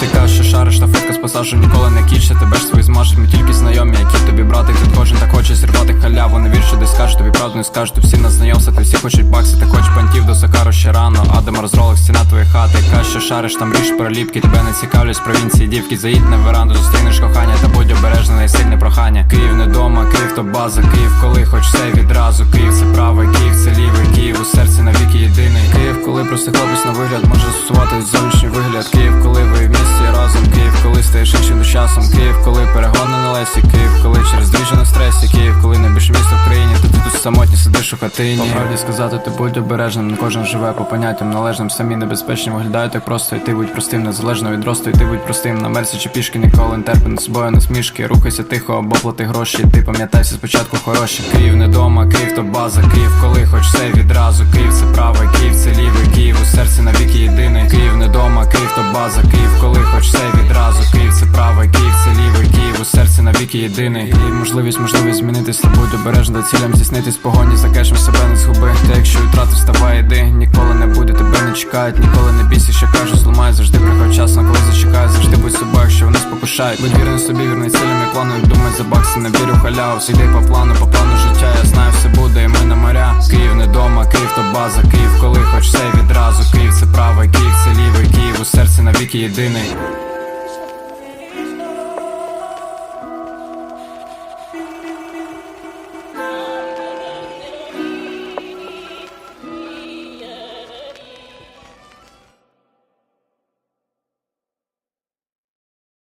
Ти кажеш, що шариш та фотка з пасажу ніколи не кінчиться, тебе ж свої змажуть, ми тільки знайомі, які тобі брати, тут кожен так хоче зірвати халяву, не вір, що десь скажуть, тобі правду не скажуть, ти всі на знайомся, ти всі хочуть бакси, ти хоч пантів до Сакару ще рано, Адам розролик, стіна твої хати, Кажеш, шариш, там ріж переліпки, тебе не цікавлять провінції, дівки, заїдь на веранду, зустрінеш кохання, та будь обережна, сильне прохання. Київ не дома, Київ то база, Київ, коли хоч все відразу, Київ це правий Київ простий хлопець на вигляд може застосувати зовнішній вигляд. Київ, коли ви в місті разом, Київ, коли стаєш іншим часом, Київ, коли перегони на лесі, Київ, коли через двіжі то ти тут самотні сидиш у хатині. По правді сказати, ти будь обережним, не кожен живе по поняттям належним, самі небезпечні виглядають так просто, і ти будь простим, незалежно від росту, і ти будь простим. На мерсі чи пішки ніколи не терпи над собою насмішки. Рухайся тихо або плати гроші. Ти пам'ятайся спочатку хороші. Київ не дома, Київ то база, Київ, коли хоч все відразу. Київ це правий, Київ це лівий, Київ у серці навіки єдиний. Київ не дома, Київ то база, Київ, коли хоч все відразу. Київ навіки єдиний. Київ можливість, можливість змінитися, будь обережно до цілям здійснитись погоні за кешем себе не згуби. Та якщо втратив, вставай, іди, ніколи не буде, тебе не чекають, ніколи не бійся, що кажу, зламай, завжди приходь часно, коли зачекаю, завжди будь собою, якщо вони спокушають. Будь вірний собі, вірний цілям і плану, думай за бакси, не вірю в халяву. Все йди по плану, по плану життя, я знаю, все буде, і ми на моря. Київ не дома, Київ то база, Київ, коли хоч все відразу. Київ це правий, Київ це лівий, Київ у серці навіки єдиний.